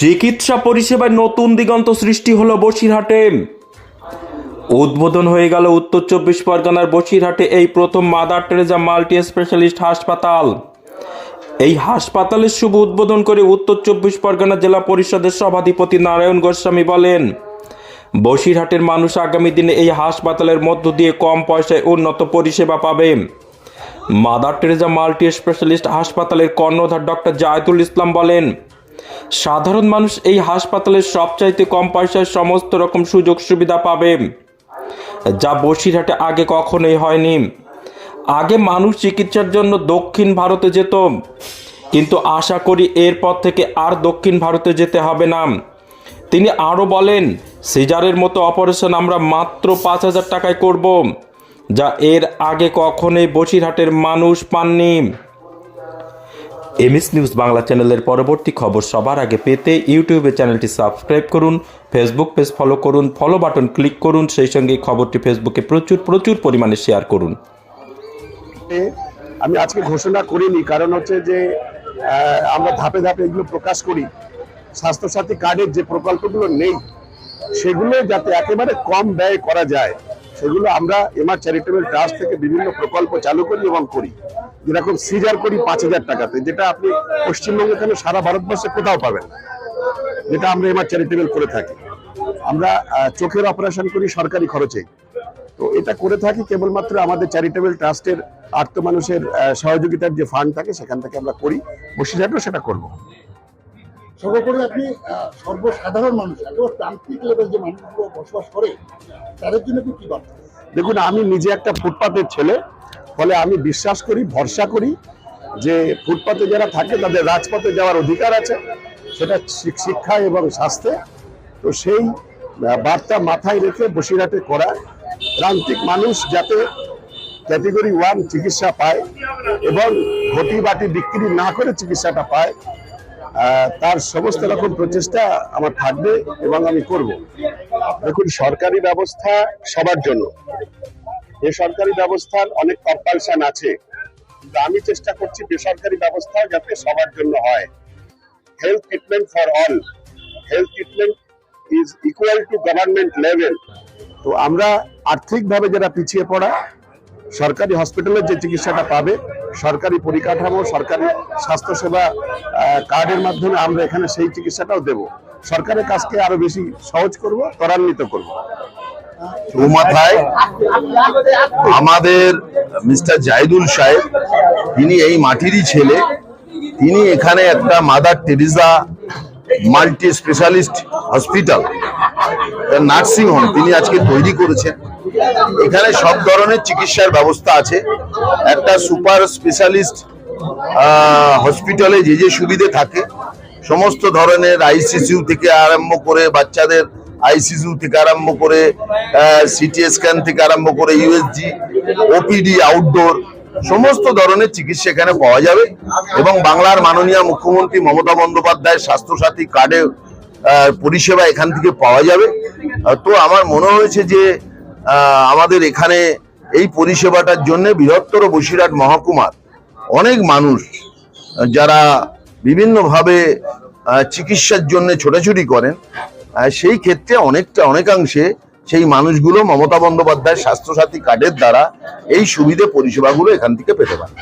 চিকিৎসা পরিষেবায় নতুন দিগন্ত সৃষ্টি হলো বসিরহাটে। উদ্বোধন হয়ে গেল উত্তর চব্বিশ পরগনার বসিরহাটে এই প্রথম মাদার টেরেজা মাল্টি স্পেশালিস্ট হাসপাতাল। এই হাসপাতালের শুভ উদ্বোধন করে উত্তর চব্বিশ পরগনা জেলা পরিষদের সভাধিপতি নারায়ণ গোস্বামী বলেন, বসিরহাটের মানুষ আগামী দিনে এই হাসপাতালের মধ্য দিয়ে কম পয়সায় উন্নত পরিষেবা পাবে। মাদার টেরেজা মাল্টি স্পেশালিস্ট হাসপাতালের কর্ণধার ডক্টর জায়দুল ইসলাম বলেন সাধারণ মানুষ এই হাসপাতালের সবচাইতে কম পয়সায় সমস্ত রকম সুযোগ সুবিধা পাবে। যা বসিরহাটে আগে কখনোই হয়নি। আগে মানুষ চিকিৎসার জন্য দক্ষিণ ভারতে যেত। কিন্তু আশা করি এরপর থেকে আর দক্ষিণ ভারতে যেতে হবে না। তিনি আরও বলেন, সিজারের মতো অপারেশন আমরা মাত্র পাঁচ হাজার টাকায় করব, যা এর আগে কখনোই বসিরহাটের মানুষ পাননি। এমএস নিউজ বাংলা চ্যানেলের পরবর্তী খবর সবার আগে পেতে ইউটিউবে চ্যানেলটি সাবস্ক্রাইব করুন, ফেসবুক পেজ ফলো করুন, ফলো বাটন ক্লিক করুন, সেই সঙ্গে খবরটি ফেসবুকে প্রচুর প্রচুর পরিমাণে শেয়ার করুন। আমি আজকে ঘোষণা করিনি, কারণ হচ্ছে যে আমরা ধাপে ধাপে এগুলো প্রকাশ করি। স্বাস্থ্যসাথী কার্ডের যে প্রকল্পগুলো নেই, সেগুলো যাতে একেবারে কম ব্যয় করা যায় সেগুলো আমরা এমআর চ্যারিটেবল ট্রাস্ট থেকে বিভিন্ন প্রকল্প চালু করি এবং করি। যেরকম সিজার করি পাঁচ হাজার টাকাতে, যেটা আপনি পশ্চিমবঙ্গে কেন সারা ভারতবর্ষে কোথাও পাবেন যেটা আমরা এমআর চ্যারিটেবল করে থাকি। আমরা চোখের অপারেশন করি সরকারি খরচে। তো এটা করে থাকি কেবলমাত্র আমাদের চ্যারিটেবল ট্রাস্টের আর্থ মানুষের সহযোগিতার যে ফান্ড থাকে, সেখান থেকে আমরা করি। বসে সেটা করব। সর্বোপরি আপনি সর্বসাধারণ মানুষ প্রান্তিক লেভেল যে মানুষগুলো বসবাস করে, তাদের জন্য কি বার্তা দেখুন, আমি নিজে একটা ফুটপাতের ছেলে, ফলে আমি বিশ্বাস করি, ভরসা করি যে ফুটপাতে যারা থাকে, তাদের রাজপথে যাওয়ার অধিকার আছে, সেটা শিক্ষা এবং স্বাস্থ্যে। তো সেই বার্তা মাথায় রেখে বসিরহাটে করা প্রান্তিক মানুষ যাতে ক্যাটেগরি ওয়ান চিকিৎসা পায় এবং ঘটি বাটি বিক্রি না করে চিকিৎসাটা পায় তার সমস্ত রকম প্রচেষ্টা আমার থাকবে এবং আমি করব। দেখুন, সরকারি ব্যবস্থা সবার জন্য। বেসরকারি ব্যবস্থার অনেক কম্পালশন আছে। কিন্তু আমি চেষ্টা করছি বেসরকারি ব্যবস্থা যাতে সবার জন্য হয়। Health treatment for all health treatment is equal to government level তো আমরা আর্থিকভাবে যারা পিছিয়ে পড়া, সরকারি হসপিটালের যে চিকিৎসাটা পাবে সরকারি পরিকাঠামো, সরকারি স্বাস্থ্যসেবা কার্ডের মাধ্যমে আমরা এখানে সেই চিকিৎসাটাও দেব। সরকারের কাজকে আরও বেশি সহজ করব, ত্বরান্বিত করব। চৌমাথায় আমাদের মিস্টার জাহিদুল সাহেব, তিনি এই মাটিরই ছেলে। তিনি এখানে একটা mother Teresa multi specialist hospital, nursing home, তিনি আজকে তৈরি করেছেন। এখানে সব ধরনের চিকিৎসার ব্যবস্থা আছে। একটা সুপার স্পেশালিস্ট হসপিটালে যে যে সুবিধে থাকে, সমস্ত ধরনের আইসিসিউ থেকে আরম্ভ করে বাচ্চাদের আইসিসিউ থেকে আরম্ভ করে সিটি স্ক্যান থেকে আরম্ভ করে ইউএসজি, ওপিডি, আউটডোর, সমস্ত ধরনের চিকিৎসা এখানে পাওয়া যাবে এবং বাংলার মাননীয় মুখ্যমন্ত্রী মমতা বন্দ্যোপাধ্যায়ের স্বাস্থ্যসাথী কার্ডে পরিষেবা এখান থেকে পাওয়া যাবে। তো আমার মনে হয়েছে যে আমাদের এখানে এই পরিষেবাটার জন্য বৃহত্তর বসিরহাট মহকুমার অনেক মানুষ, যারা বিভিন্নভাবে চিকিৎসার জন্য ছোটাছুটি করেন সেই ক্ষেত্রে অনেকটা, অনেকাংশে সেই মানুষগুলো মমতা বন্দ্যোপাধ্যায় স্বাস্থ্যসাথী কার্ডের দ্বারা এই সুবিধে পরিষেবাগুলো এখান থেকে পেতে পারে।